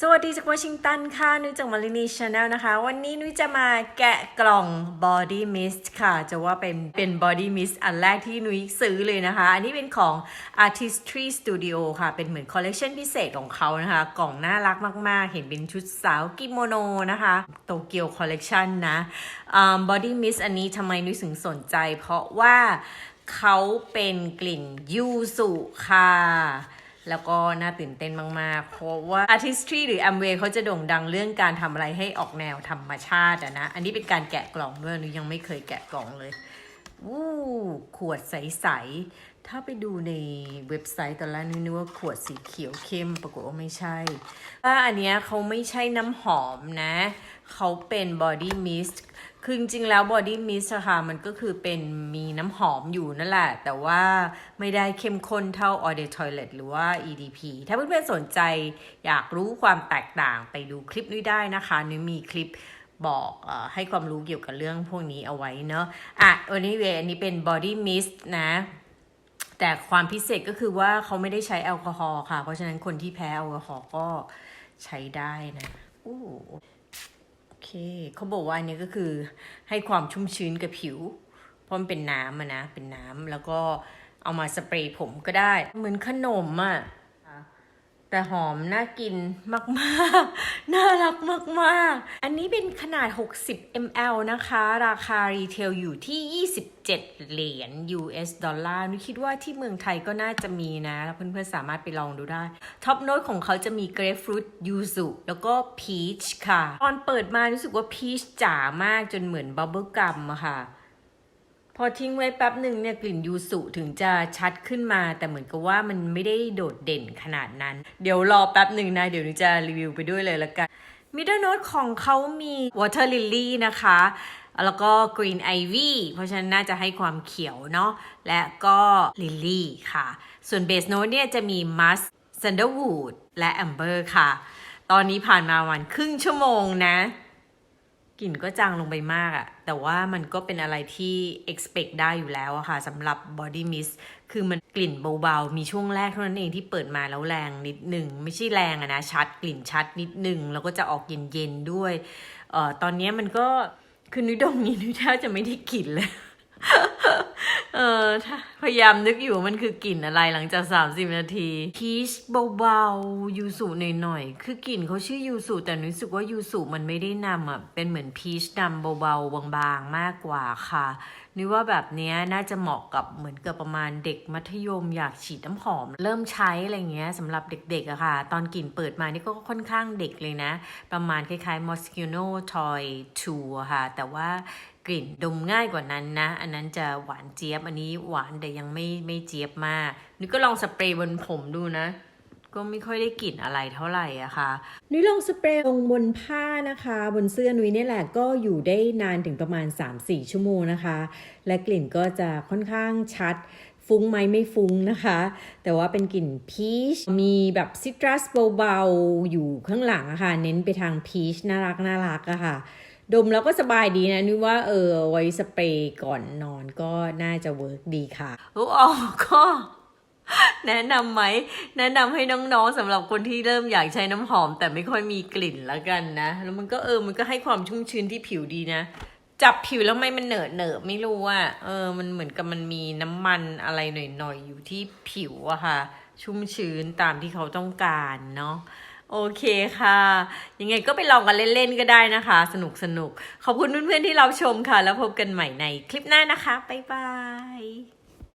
สวัสดีจากวอชิงตันค่ะ นุ้ยจากมารินีชาแนลนะคะ วันนี้นุ้ยจะมาแกะกล่อง Body Mist ค่ะ จะว่าเป็นเป็น Body Mist อันแรกที่นุ้ยซื้อเลยนะคะ อันนี้เป็นของ Artistry Studio ค่ะ เป็นเหมือนคอลเล t ชันพิเศษของเขานะคะ กล่องน่ารักมาก ๆ เห็นเป็นชุดสาวกิโมโนนะคะโตเกียวคอลเล t ชันนะอ่า Body Mist อันนี้ทำไมนุ้ยถึงสนใจ เพราะว่าเขาเป็นกลิ่นยูสุค่ะ แล้วก็น่าตื่นเต้นมากๆ เพราะว่า Artistry หรือ Amway เขาจะโด่งดังเรื่องการทำอะไรให้ออกแนวธรรมชาติอะนะ อันนี้เป็นการแกะกล่องด้วยนูยังไม่เคยแกะกล่องเลยวู้ขวดใส ๆ ถ้าไปดูในเว็บไซต์ตอนแรกนึกว่าขวดสีเขียวเข้ม ปรากฏว่าไม่ใช่ว่าอันเนี้ยเขาไม่ใช่น้ำหอมนะ เขาเป็น body mist คือจริงๆแล้ว body mist ค่ะมันก็คือเป็นมีน้ำหอมอยู่นั่นแหละ แต่ว่าไม่ได้เข้มข้นเท่า All Day Toilet หรือว่า EDP ถ้าเพื่อนๆสนใจอยากรู้ความแตกต่างไปดูคลิปนี้ได้นะคะนุ้ยมีคลิปบอกอให้ความรู้เกี่ยวกับเรื่องพวกนี้เอาไว้เนอะอะวันนี้เวอันนี้เป็น body mist นะแต่ความพิเศษก็คือว่าเขาไม่ได้ใช้แอลกอฮอล์ค่ะ เพราะฉะนั้นคนที่แพ้แอลกอฮอล์ก็ใช้ได้นะอู้ เขาบอกว่าอันนี้ก็คือให้ความชุ่มชื้นกับผิว เพราะมันเป็นน้ำอะนะ เป็นน้ำแล้วก็เอามาสเปรย์ผมก็ได้ เหมือนขนมอะ แต่หอมน่ากินมากๆ น่ารักมากๆ อันนี้เป็นขนาด 60 ml นะคะ ราคารีเทลอยู่ที่ 27 เหรียญ US ดอลลาร์นุกคิดว่าที่เมืองไทยก็น่าจะมีนะ แล้วเพื่อนๆสามารถไปลองดูได้ ท็อปโน้ตของเขาจะมีเกรฟฟรุตยูสุแล้วก็พีชค่ะ ตอนเปิดมารู้สึกว่าพีชจ๋ามากจนเหมือนบับเบิลกัมอะค่ะ พอทิ้งไว้แป๊บหนึ่งเนี่ยกลิ่นยูสุถึงจะชัดขึ้นมา แต่เหมือนกับว่ามันไม่ได้โดดเด่นขนาดนั้น เดี๋ยวรอแป๊บหนึ่งนะ เดี๋ยวหนูจะรีวิวไปด้วยเลยละกันมิดเดิลโน e ของเขามี Water Lily นะคะ แล้วก็ Green Ivy เพราะฉะนั้นน่าจะให้ความเขียวเนาะ และก็ Lily ค่ะ ส่วน Base Note เนี่ยจะมี Musk Sandalwood และ Amber ค่ะ ตอนนี้ผ่านมาวันครึ่งชั่วโมงนะ กลิ่นก็จางลงไปมากอะแต่ว่ามันก็เป็นอะไรที่ expect ได้อยู่แล้วอะค่ะสำหรับ body mist คือมันกลิ่นเบาๆ มีช่วงแรกเท่านั้นเองที่เปิดมาแล้วแรงนิดหนึ่ง ไม่ใช่แรงอะนะ ชัดกลิ่นชัดนิดหนึ่ง แล้วก็จะออกเย็นๆด้วย เอ่อ ตอนนี้มันก็ คือนุ้ยดมนี้นุ้ยแทบจะไม่ได้กลิ่นเลย เออพยายามนึกอยู่มันคือกลิ่นอะไรหลังจาก 30 นาทีพีชเบาๆ ยูสุหน่อยๆ คือกลิ่นเขาชื่อยูสุแต่รู้สึกว่ายูสุมันไม่ได้นำอะ เป็นเหมือนพีชดำเบาๆ บางๆ มากกว่าค่ะนึกว่าแบบนี้น่าจะเหมาะกับเหมือนเกับประมาณเด็กมัธยมอยากฉีดน้ำหอม เริ่มใช้อะไรเงี้ยสำหรับเด็กๆอะค่ะ ตอนกลิ่นเปิดมานี่ก็ค่อนข้างเด็กเลยนะ ประมาณคล้ายๆ Moschino Toy 2ค่ะ แต่ว่า กลิ่นดมง่ายกว่านั้นนะ อันนั้นจะหวานเจี๊ยบ อันนี้หวานแต่ยังไม่ไม่เจี๊ยบมาก นี่ก็ลองสเปรย์บนผมดูนะ ก็ไม่ค่อยได้กลิ่นอะไรเท่าไหร่อะค่ะนุ้ยลองสเปรย์ลงบนผ้านะคะ บนเสื้อนุ้ยนี่แหละก็อยู่ได้นานถึงประมาณ 3-4 ชั่วโมงนะคะ และกลิ่นก็จะค่อนข้างชัดฟุ้งไหมไม่ฟุ้งนะคะ แต่ว่าเป็นกลิ่นพีช มีแบบซิตรัสเบาๆอยู่ข้างหลังอะค่ะ เน้นไปทางพีชน่ารักน่ารักอะค่ะ ดมแล้วก็สบายดีนะนึกว่าเออไว้สเปรย์ก่อนนอนก็น่าจะเวิร์กดีค่ะโอ้ออก็แนะนำไหม แนะนำให้น้องๆสำหรับคนที่เริ่มอยากใช้น้ำหอม แต่ไม่ค่อยมีกลิ่นล้วกันนะ แล้วมันก็เออมันก็ให้ความชุ่มชื้นที่ผิวดีนะ จับผิวแล้วไม่มันเหนอะเหนอะไม่รู้อะเออมันเหมือนกับมันมีน้ำมันอะไรหน่อยๆอยู่ที่ผิวอะค่ะ ชุ่มชื้นตามที่เขาต้องการเนาะ โอเคค่ะ ยังไงก็ไปลองกันเล่นๆก็ได้นะคะ สนุกสนุก ขอบคุณเพื่อนๆที่เราชมค่ะ แล้วพบกันใหม่ในคลิปหน้านะคะ บ๊ายบาย